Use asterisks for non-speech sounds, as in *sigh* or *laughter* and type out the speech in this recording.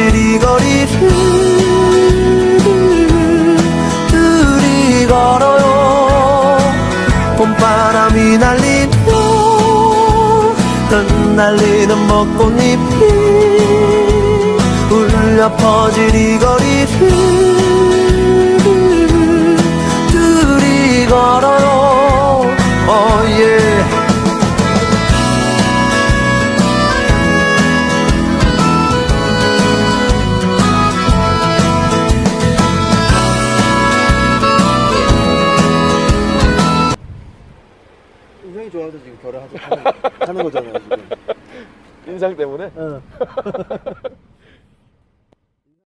울려 퍼질 이 거리를 둘이 걸어요. 봄바람이 날리며 흩날리는 벚꽃잎이 울려 퍼질 이 거리를 인상이 좋아서 지금 결혼하자 하는, 하는 거잖아요 지금. 인상 때문에? 어. *laughs*